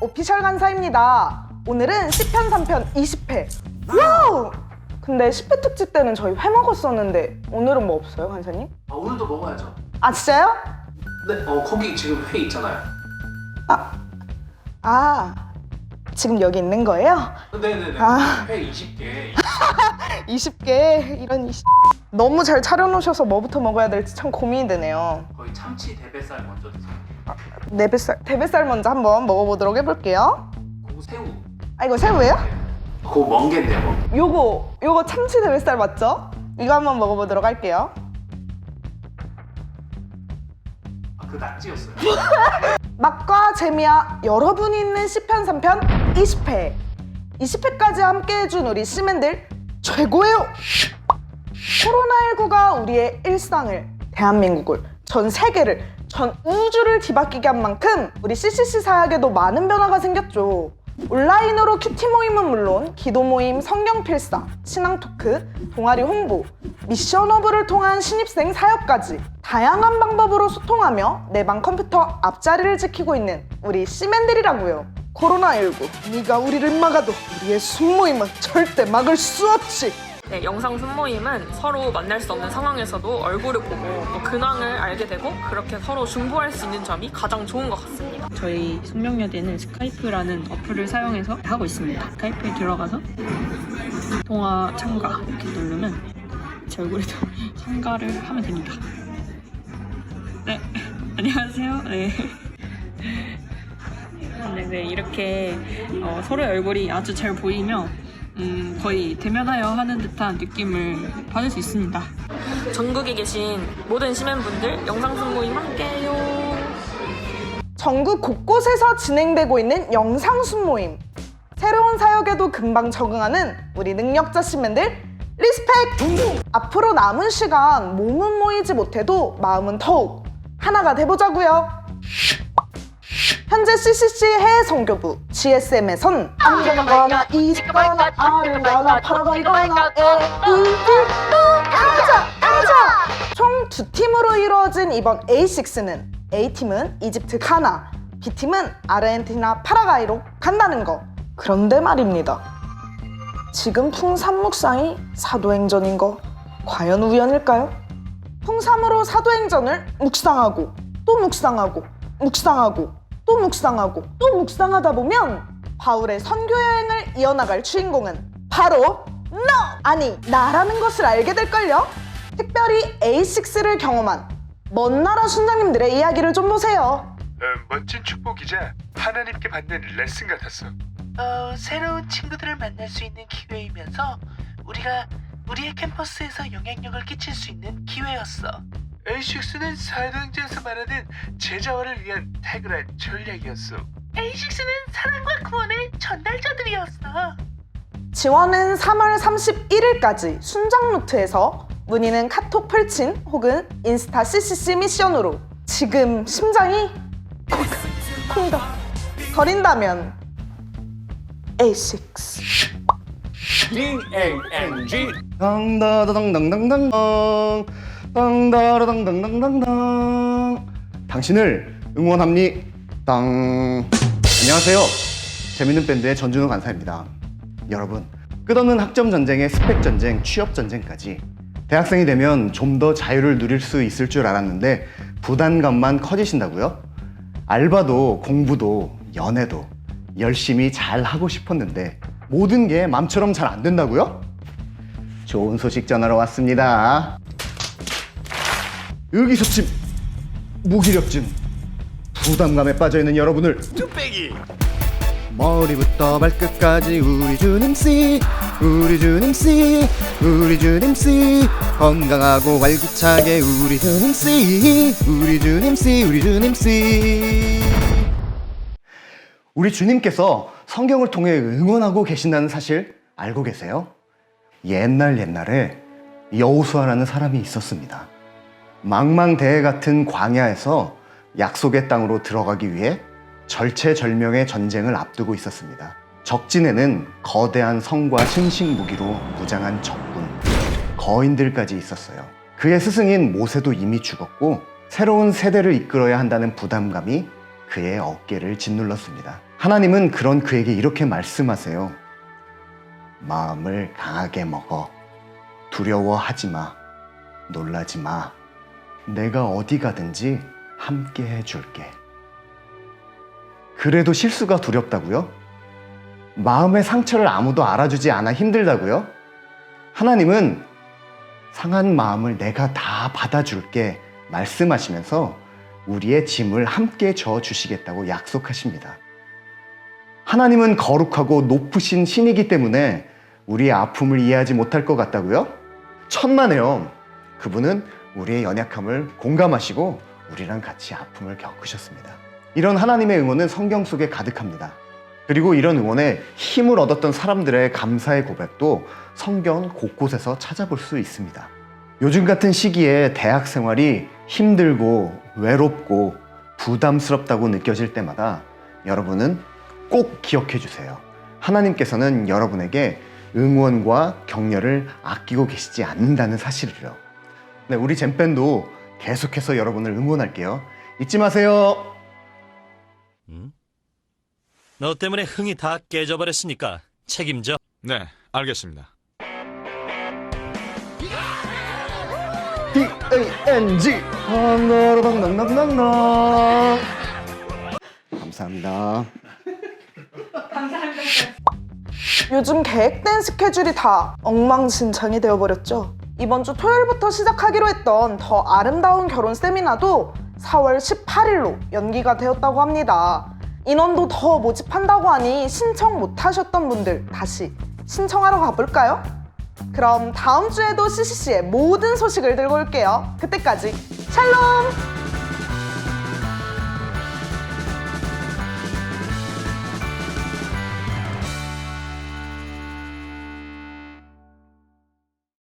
오피셜 간사입니다. 오늘은 10편, 3편, 20회. 와우! 근데 10회 특집 때는 저희 회 먹었었는데 오늘은 뭐 없어요, 간사님? 아, 오늘도 먹어야죠. 아, 진짜요? 네, 어 거기 지금 회 있잖아요. 아, 지금 여기 있는 거예요? 네네네. 아. 회 20개. 20개 이런 20... 너무 잘 차려놓으셔서 뭐부터 먹어야 될지 참 고민이 되네요. 거의 참치 대뱃살 먼저 드세요. 네뱃살, 대뱃살 먼저 한번 먹어보도록 해볼게요. 그리고 새우. 아, 이거 새우예요? 그거 멍게인데요, 멍게. 요거, 요거 참치 대뱃살 맞죠? 이거 한번 먹어보도록 할게요. 아, 그 낙지였어요. 맛과 재미와 여러분이 있는 10편, 3편, 20회. 20회까지 함께 해준 우리 시맨들 최고예요! 코로나19가 우리의 일상을, 대한민국을, 전 세계를, 전 우주를 뒤바뀌게 한 만큼 우리 CCC 사역에도 많은 변화가 생겼죠. 온라인으로 큐티 모임은 물론 기도 모임, 성경 필사, 신앙 토크, 동아리 홍보, 미션 허브를 통한 신입생 사역까지 다양한 방법으로 소통하며 내 방 컴퓨터 앞자리를 지키고 있는 우리 시맨들이라고요. 코로나19, 네가 우리를 막아도 우리의 순모임은 절대 막을 수 없지. 네, 영상 순모임은 서로 만날 수 없는 상황에서도 얼굴을 보고 또 근황을 알게 되고 그렇게 서로 중보할 수 있는 점이 가장 좋은 것 같습니다. 저희 숙명여대는 스카이프라는 어플을 사용해서 하고 있습니다. 스카이프에 들어가서 통화 참가 이렇게 누르면 제 얼굴에도 참가를 하면 됩니다. 네, 안녕하세요. 네. 네, 네 이렇게 어, 서로의 얼굴이 아주 잘 보이며 음, 거의 대면하여 하는 듯한 느낌을 받을 수 있습니다. 전국에 계신 모든 시민분들 영상 순모임 함께해요. 전국 곳곳에서 진행되고 있는 영상 순모임. 새로운 사역에도 금방 적응하는 우리 능력자 시민들 리스펙! 앞으로 남은 시간 몸은 모이지 못해도 마음은 더욱 하나가 돼보자고요. CCC 해외 선교부 GSM에선. 안전거나 이직거나 아른거나 팔아거나 가자 가자 총두 팀으로 이루어진 이번 A6는 A팀은 이집트 가나 B팀은 아르헨티나 파라과이로 간다는 거. 그런데 말입니다. 지금 풍산묵상이 사도행전인 거 과연 우연일까요? 풍삼으로 사도행전을 묵상하고 또 묵상하고 묵상하고 또 묵상하고 또 묵상하다 보면 바울의 선교 여행을 이어나갈 주인공은 바로 너! 아니 나라는 것을 알게 될걸요? 특별히 A6를 경험한 먼 나라 순장님들의 이야기를 좀 보세요 어, 멋진 축복이자 하나님께 받는 레슨 같았어. 어, 새로운 친구들을 만날 수 있는 기회이면서 우리가 우리의 캠퍼스에서 영향력을 끼칠 수 있는 기회였어. A6는 사도행전에서 말하는 제자화를 위한 탁월한 전략이었어. A6는 사랑과 구원의 전달자들이었어. 지원은 3월 31일까지 순장노트에서 문의는 카톡 풀친 혹은 인스타 CCC 미션으로 지금 심장이 콩덕 거린다면 A6 당다다당당당당 당다라당당당당당 당신을 응원합니 땅 안녕하세요 재밌는 밴드의 전준호 간사입니다 여러분 끝없는 학점 전쟁의 스펙 전쟁 취업 전쟁까지 대학생이 되면 좀 더 자유를 누릴 수 있을 줄 알았는데 부담감만 커지신다고요? 알바도 공부도 연애도 열심히 잘 하고 싶었는데 모든 게 맘처럼 잘 안 된다고요? 좋은 소식 전하러 왔습니다. 의기소침, 무기력증, 부담감에 빠져있는 여러분을 뚝배기! 머리부터 발끝까지 우리 주님 씨, 우리 주님 씨, 우리 주님 씨 건강하고 활기차게 우리 주님 씨, 우리 주님 씨, 우리 주님 씨 우리 주님께서 성경을 통해 응원하고 계신다는 사실 알고 계세요? 옛날 옛날에 여호수아라는 사람이 있었습니다. 망망대해 같은 광야에서 약속의 땅으로 들어가기 위해 절체절명의 전쟁을 앞두고 있었습니다. 적진에는 거대한 성과 신식 무기로 무장한 적군, 거인들까지 있었어요. 그의 스승인 모세도 이미 죽었고 새로운 세대를 이끌어야 한다는 부담감이 그의 어깨를 짓눌렀습니다. 하나님은 그런 그에게 이렇게 말씀하세요. 마음을 강하게 먹어. 두려워하지 마. 놀라지 마. 내가 어디 가든지 함께 해줄게. 그래도 실수가 두렵다고요? 마음의 상처를 아무도 알아주지 않아 힘들다고요? 하나님은 상한 마음을 내가 다 받아줄게 말씀하시면서 우리의 짐을 함께 져 주시겠다고 약속하십니다. 하나님은 거룩하고 높으신 신이기 때문에 우리의 아픔을 이해하지 못할 것 같다고요? 천만에요. 그분은 우리의 연약함을 공감하시고 우리랑 같이 아픔을 겪으셨습니다. 이런 하나님의 응원은 성경 속에 가득합니다. 그리고 이런 응원에 힘을 얻었던 사람들의 감사의 고백도 성경 곳곳에서 찾아볼 수 있습니다. 요즘 같은 시기에 대학 생활이 힘들고 외롭고 부담스럽다고 느껴질 때마다 여러분은 꼭 기억해 주세요. 하나님께서는 여러분에게 응원과 격려를 아끼고 계시지 않는다는 사실을요. 네, 우리 잼밴도 계속해서 여러분을 응원할게요. 잊지 마세요. 너 때문에 흥이 다 깨져버렸으니까 책임져. 네, 알겠습니다. D-A-N-G 낭낭낭낭낭낭 감사합니다. 요즘 계획된 스케줄이 다 엉망진창이 되어버렸죠. 이번 주 토요일부터 시작하기로 했던 더 아름다운 결혼 세미나도 4월 18일로 연기가 되었다고 합니다. 인원도 더 모집한다고 하니 신청 못 하셨던 분들 다시 신청하러 가볼까요? 그럼 다음 주에도 CCC의 모든 소식을 들고 올게요. 그때까지 샬롬!